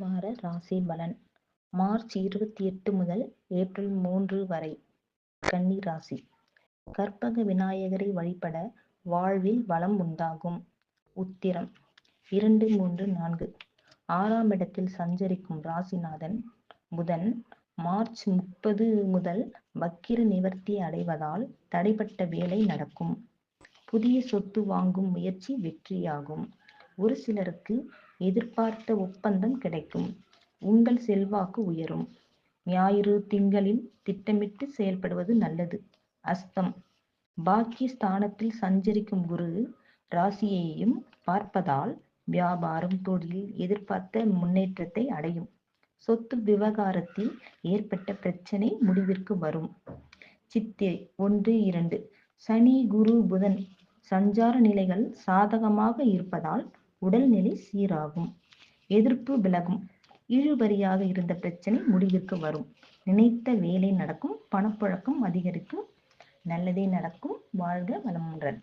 வார ராசி பலன்? மார்ச் இருபத்தி எட்டு முதல் ஏப்ரல் மூன்று வரை கன்னி ராசி. கற்பக விநாயகரை வழிபட வாழ்வில் வளம் உண்டாகும். உத்திரம் இரண்டு மூன்று நான்கு. ஆறாம் இடத்தில் சஞ்சரிக்கும் ராசிநாதன் புதன் மார்ச் முப்பது முதல் வக்கிர நிவர்த்தி அடைவதால் தடைப்பட்ட வேலை நடக்கும். புதிய சொத்து வாங்கும் முயற்சி வெற்றியாகும். ஒரு சிலருக்கு எதிர்பார்த்த ஒப்பந்தம் கிடைக்கும். உங்கள் செல்வாக்கு உயரும். ஞாயிறு திங்களில் திட்டமிட்டு செயல்படுவது நல்லது. அஸ்தம். பாக்கிய ஸ்தானத்தில் சஞ்சரிக்கும் குரு ராசியையும் பார்ப்பதால் வியாபாரம் தொழில் எதிர்பார்த்த முன்னேற்றத்தை அடையும். சொத்து விவகாரத்தில் ஏற்பட்ட பிரச்சனை முடிவிற்கு வரும். சித்திரை ஒன்று இரண்டு. சனி குரு புதன் சஞ்சார நிலைகள் சாதகமாக இருப்பதால் உடல்நிலை சீராகும். எதிர்ப்பு விலகும். இழுபறியாக இருந்த பிரச்சனை முடிவிற்கு வரும். நினைத்த வேலை நடக்கும். பணப்புழக்கம் அதிகரிக்கும். நல்லதே நடக்கும். வாழ்க வளமுடன்.